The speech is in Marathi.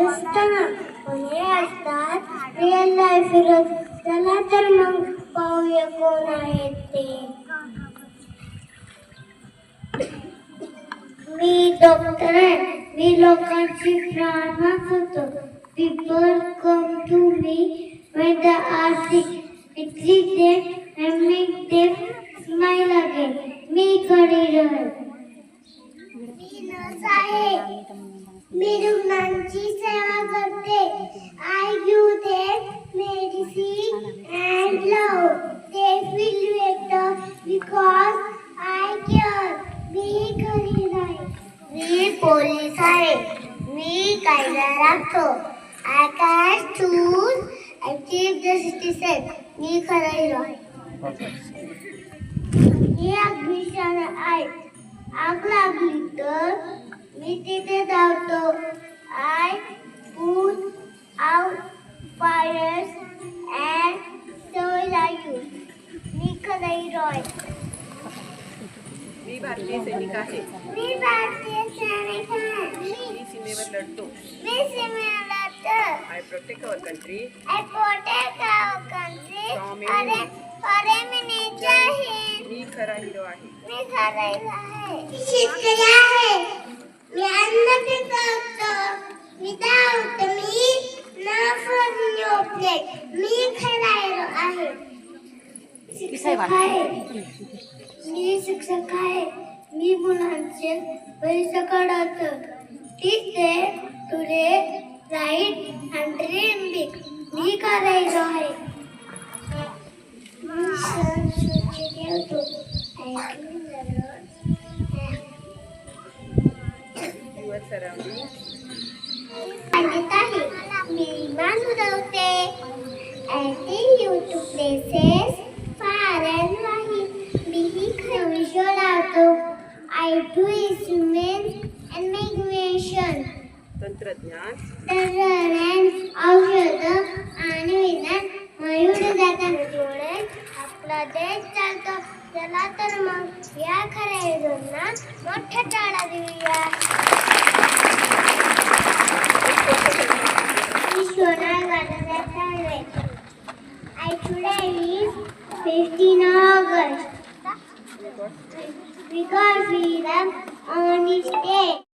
ना पण असतात? रिअल लाईफ हिरो चला तर मग पाहूया कोण आहेत ते. मी डॉक्टर आहे. मी लोकांची प्राण वाचवतो people come to me when the are sick. I treat them and make them smile again. मी खरी रहे मी नर्स आहे. मी रुग्णांची सेवा करते. I give them medicine and love they feel better because I care मी खरी आहे मी पोलीस आहे. मी कायदा राखतो. I catch choose I keep the citizen मी खरा हिरो आहे मी अग्निशामक आहे. आग लागली तर मी तिथे धावतो? I put out fires and so life मी खरा हिरो आहे मी भारतीय सैनिक आहे. मी भारतीय सैनिक आहे. मी सीमेवर लढतो. मी similar I protect our country I protect our country. From for enemy. a- for enemy जय मी खरा हिरो आहे. मी करायला आहे. शेतकरी आहे मी अन्न पिकवतो मी धावतो मी झोपले मी खरायलो आहे. शिक्षक आहे. मी शिक्षक आहे. मी मुलांचे पैसे काढतो तिथे today right and dream big मी करायचो आहे. मी सण ठेवतो far and wide. मीही खविशो लावतो. I do instruments and make invention. तंत्रज्ञान. तंत्रज्ञान औषध आणि विज्ञान मयूर जातामुळे आपला देश चालतो. चला तर मग या खऱ्या मोठ्या टाळा देऊया. I today is 15 August because we have on this day.